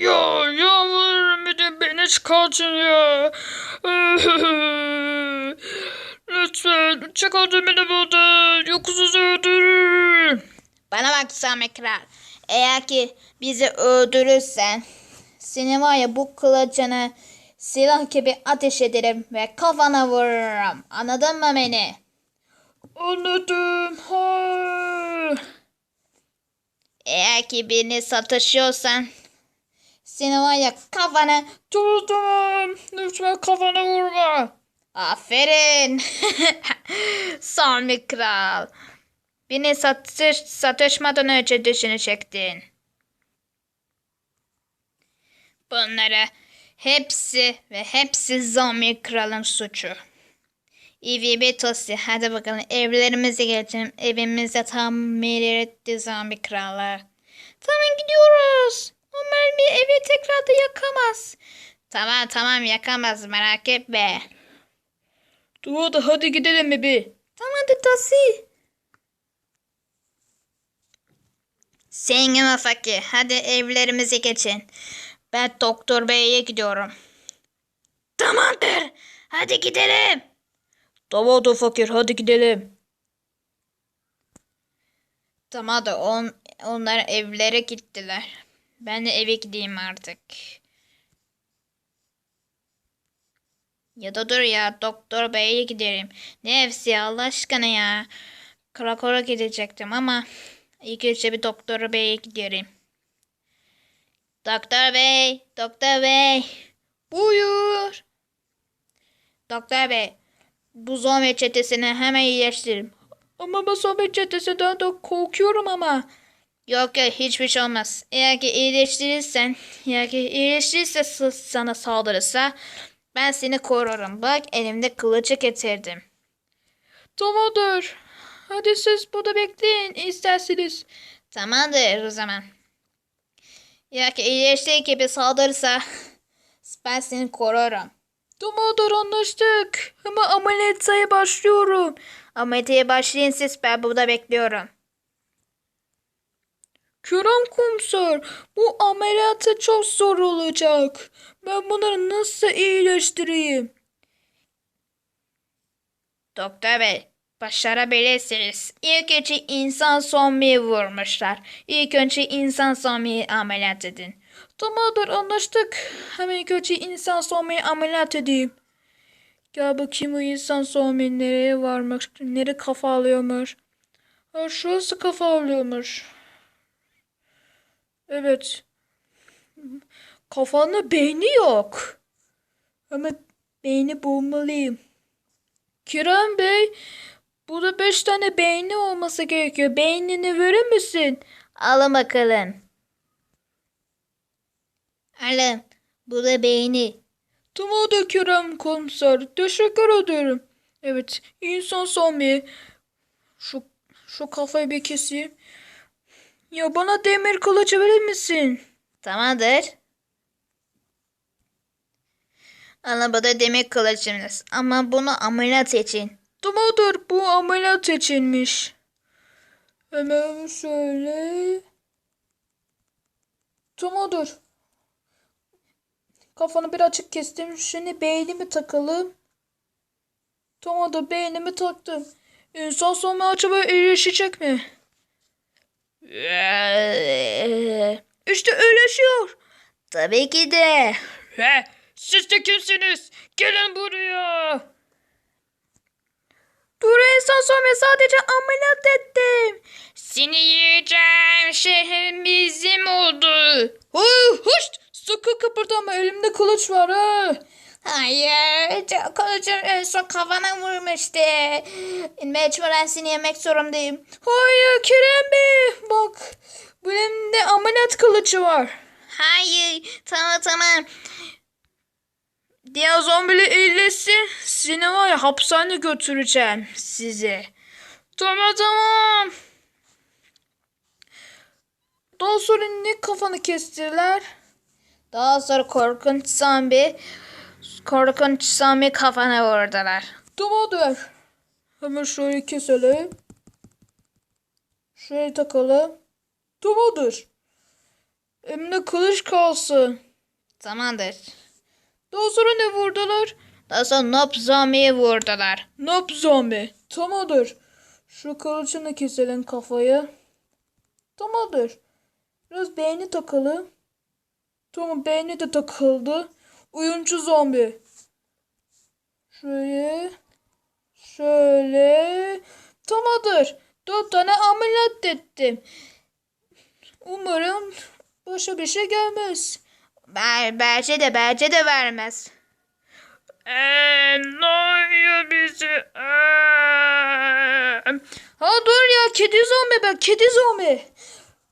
Ya bir de beni çıkartın ya. Lütfen çıkartın beni buradan. Yoksa sizi öldürürüm. Bana bak Sami Kral. Eğer ki bizi öldürürsen seni var ya bu kılıcını silah gibi ateş ederim ve kafana vururum. Anladın mı beni? Anladım. Hayır. Eğer ki birini satışıyorsan seni var ya kafana tamam. Lütfen kafana vurma. Aferin. Sami Kral. Beni satış, satışmadan önce düşünecektin. Bunları hepsi ve hepsi Sami Kral'ın suçu. İvi Tosi hadi bakalım evlerimize geçelim. Evimize tamir etti Sami Kral'ı. Tamam gidiyoruz. Ömer bir evi tekrar da yakamaz. Tamam tamam yakamaz merak etme. Tamam da hadi gidelim bebi. Tamam hadi Tosi. Zengin ve fakir hadi evlerimize geçin. Ben doktor beye gidiyorum. Tamamdır. Hadi gidelim. Tamam da fakir hadi gidelim. Tamam da on, onlar evlere gittiler. Ben de eve gideyim artık. Ya da dur ya doktor beye giderim. Ne evsi ya, Allah aşkına ya. Karakola gidecektim ama ilk önce bir doktor beye giderim. Doktor bey, doktor bey. Buyur. Doktor bey, bu zombi çetesini hemen iyileştirin. Ama ben sohbet çetesinden de korkuyorum ama. Yok yok hiçbir şey olmaz. Eğer ki iyileştirirsen, eğer ki iyileştirirse sana saldırırsa ben seni korurum. Bak elimde kılıcı getirdim. Tamamdır. Hadi siz burada bekleyin isterseniz. Tamamdır o zaman. Eğer ki iyileştiği gibi saldırırsa ben seni korurum. Tamamdır anlaştık. Ama ameliyata başlıyorum. Ameliyataya başlayın siz ben burada bekliyorum. Kerem komiser bu ameliyatı çok zor olacak. Ben bunları nasıl iyileştireyim? Doktor bey başarabilirsiniz. İlk önce insan zombiyi vurmuşlar. İlk önce insan zombiyi ameliyat edin. Tamamdır anlaştık. Hemen ilk önce insan zombiyi ameliyat edeyim. Gel bakayım o insan zombi nereye varmış? Nereye kafa alıyormuş? Ha, şurası kafa alıyormuş. Evet. Kafanda beyni yok. Ama beyni bulmalıyım. Kerem Bey, burada beş tane beyni olması gerekiyor. Beynini verir misin? Alın bakalım. Alın. Bu da beyni. Tamam da Kerem komiser. Teşekkür ederim. Evet, insan zombi. Şu, şu kafayı bir keseyim. Ya bana demir kılıcı verir misin? Tamamdır. Alın bu da demir kılıcınız. Ama bunu ameliyat için. Tamamdır, bu ameliyat içinmiş. Hemen şöyle. Tamamdır. Kafanı bir açık kestim. Şimdi beynimi takalım. Tamamdır, beynimi taktım. İnsan sonra acaba iyileşecek mi? İşte iyileşiyor. Tabii ki de. He, siz de kimsiniz? Gelin buraya. Dur insan sonra sadece ameliyat ettim. Seni yiyeceğim. Şehrin bizim oldu. Hu, huşt, sakın kıpırdama elimde kılıç var ha. Hayır. Kılıcım en son kafana vurmuştu. Mecburen seni yemek zorundayım. Hayır Kerem Bey bak bu elimde ameliyat kılıcı var. Hayır. Tamam tamam. Diğer zombiler iyileşsin seni var ya hapishaneye götüreceğim sizi. Tamam tamam. Daha sonra ne kafanı kestiler? Daha sonra korkunç zombi korkunç zombi kafana vurdular. Tamamdır. Hemen şöyle keselim. Şöyle takalım. Tamamdır. Elimde kılıç kalsın. Tamamdır. Daha sonra ne vurdular? Daha sonra Nob zombiyi vurdular. Nop zombi. Tamamdır. Şu kılıçını keselim kafayı. Tamamdır. Biraz beyni takalım. Tamam beyni de takıldı. Oyuncu zombi. Şöyle. Şöyle. Tamamdır. Dört tane ameliyat ettim. Umarım başa bir şey gelmez. Bel belce de belce de vermez. Eee ne oluyor bizi? Eee. Ha dur ya kedi zombi ben kedi zombi.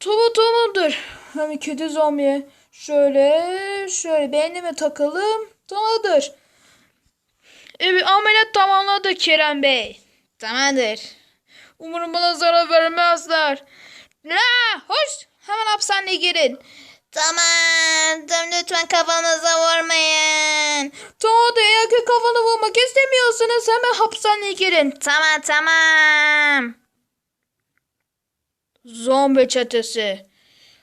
Tamam tamamdır. Hemen kedi zombiye şöyle şöyle beynime takalım. Tamamdır. Evet ameliyat tamamladı Kerem Bey. Tamamdır. Umarım bana zarar vermezler. La hoş hemen hapishaneye girin. Tamam. Tamam lütfen kafanıza vurmayın. Tamam eğer ki kafanı vurmak istemiyorsanız hemen hapishaneye girin. Tamam tamam. Zombi çetesi.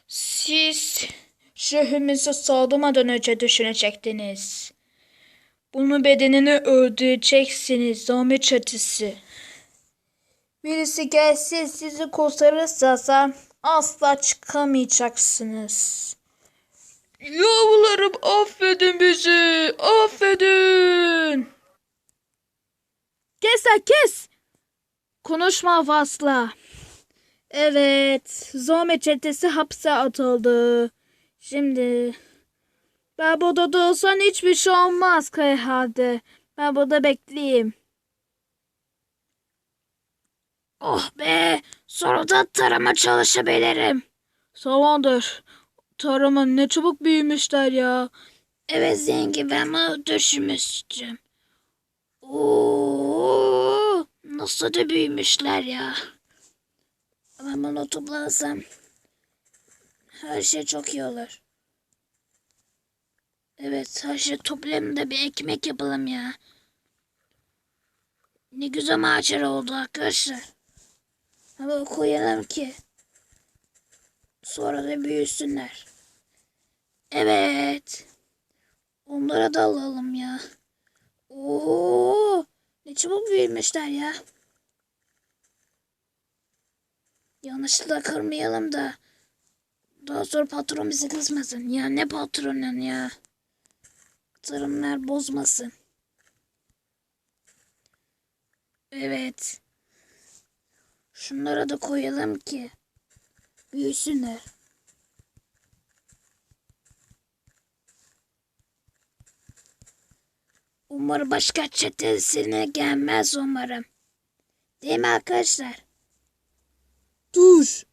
Siz şehrimize saldırmadan önce düşünecektiniz. Bunun bedenini öldüreceksiniz zombi çetesi. Birisi gelsin sizi kurtarırsa asla çıkamayacaksınız. Yavrularım affedin bizi. Affedin. Kes kes. Konuşma fazla. Evet, zombi çetesi hapse atıldı. Şimdi ben burada da olsam hiçbir şey olmaz herhalde. Ben burada bekleyeyim. Oh be, sonunda tarama çalışabilirim. Tamamdır. Tarama ne çabuk büyümüşler ya. Evet zengin ben bunu düşünmüştüm. Oo, nasıl da büyümüşler ya. Ben bunu toplasam her şey çok iyi olur. Evet her şey toplayalım da bir ekmek yapalım ya. Ne güzel macera oldu arkadaşlar. Ama koyalım ki sonra da büyüsünler. Evet. Onlara da alalım ya. Oo, ne çabuk büyümüşler ya. Yanlışlıkla kırmayalım da daha sonra patron bizi kızmasın. Ya ne patronun ya. Tarımlar bozmasın. Evet. Şunlara da koyalım ki büyüsünler. Umarım başka çetesine gelmez umarım. Değil mi arkadaşlar? Dur.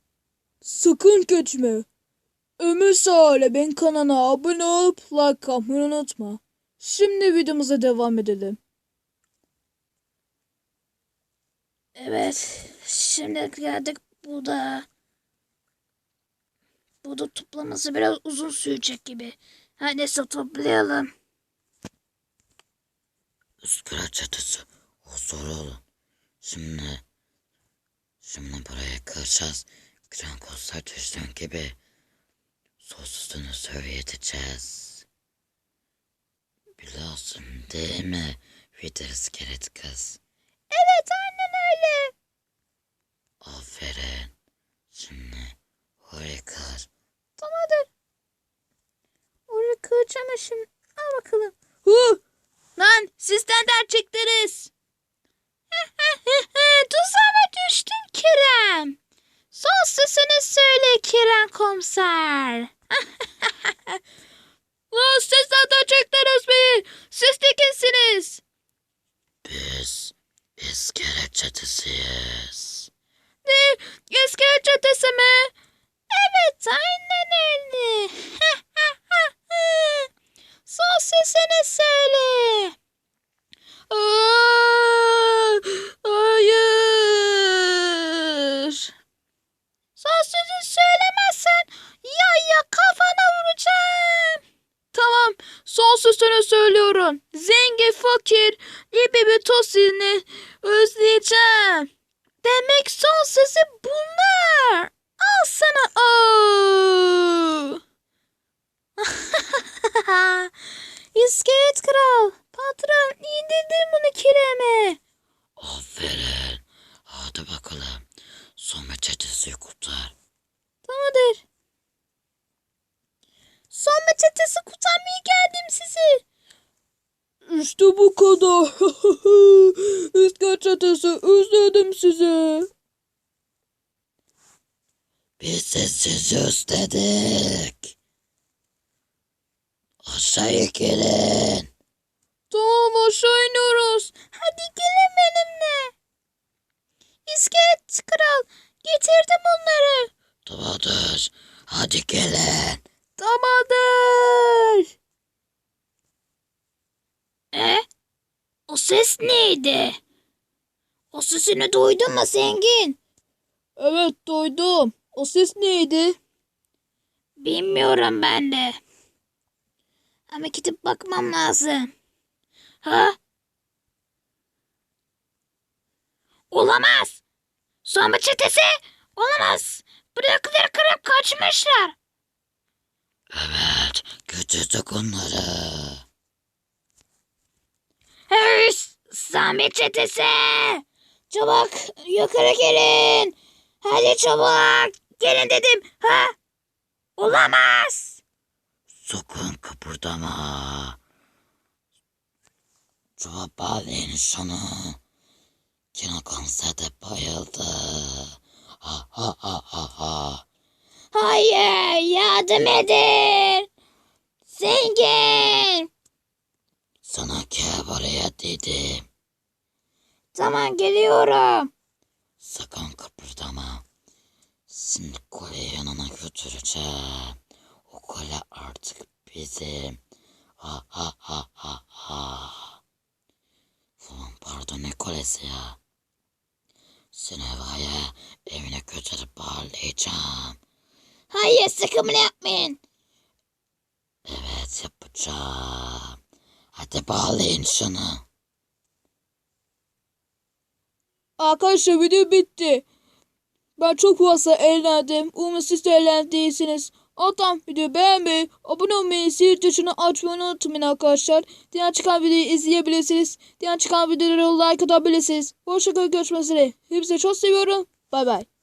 Sakın geçme. Ömür Sağ'la ben kanala abone olup like atmayı unutma. Şimdi videomuza devam edelim. Evet. Şimdi geldik burada. Burada toplaması biraz uzun sürecek gibi. Her neyse toplayalım. Iskara çatısı. Huzur olun. Şimdi şimdi buraya kıracağız. Kran kozlar düştüğün gibi sosuzunu söyleyeceğiz. Biliyorsun değil mi? Wither iskelet kız. Evet aynen öyle. Aferin. Şimdi kır. Tamamdır. Kıracağım şimdi. Al bakalım. Hu! Lan sizden de çektiniz. Tuzağına düştün Kerem. Son sözünü söyle Kerem komiser. De çektiniz beni. Siz de kimsiniz? Biz iskelet çatısıyız. Ne? İskelet çetesi mi? Evet aynen öyle. Son söyle. Sözü bunlar. Al sana. Aa! İskelet kral. Patron indirdim bunu kireme. Aferin. Hadi bakalım. Sonra çetesi kurtar. Tamamdır. Son çetesi kurtarmaya geldim sizi. İşte bu kadar. İskelet çetesi özledim sizi. Biz sizi özledik. Aşağıya gelin. Tamam aşağı iniyoruz. Hadi gelin benimle. İskelet kral getirdim onları. Tamamdır. Hadi gelin. Tamamdır. E? O ses neydi? O sesini duydun mu zengin? Evet duydum. O ses neydi? Bilmiyorum ben de. Ama gidip bakmam lazım. Ha? Olamaz. Zombi çetesi olamaz. Bırakıları kırıp kaçmışlar. Evet. Götürdük onları. Hey, zombi çetesi. Çabuk yukarı gelin. Hadi çabuk. Gelin dedim. Ha? Olamaz. Sakın kıpırdama. Bağlayın şunu. Kino konserde bayıldı. Ha ha ha ha ha. Hayır yardım edin. Zengin. Sana gel buraya dedim. Tamam geliyorum. Sakın kıpırdama. Seni kole yanına götüreceğim. O kole artık bizim. Ha ha ha ha ha. Falan pardon ne kolesi ya. Seni havaya evine götürüp bağlayacağım. Hayır sakın bunu yapmayın. Evet yapacağım. Hadi bağlayın şunu. Arkadaşlar video bitti. Ben çok fazla eğlendim. Umarım siz de eğlendiyseniz. Alttan videoyu beğenmeyi, abone olmayı, zil tuşunu açmayı unutmayın arkadaşlar. Diğer çıkan videoyu izleyebilirsiniz. Diğer çıkan videoları like atabilirsiniz. Hoşçakalın görüşmek üzere. Hepinizi çok seviyorum. Bay bay.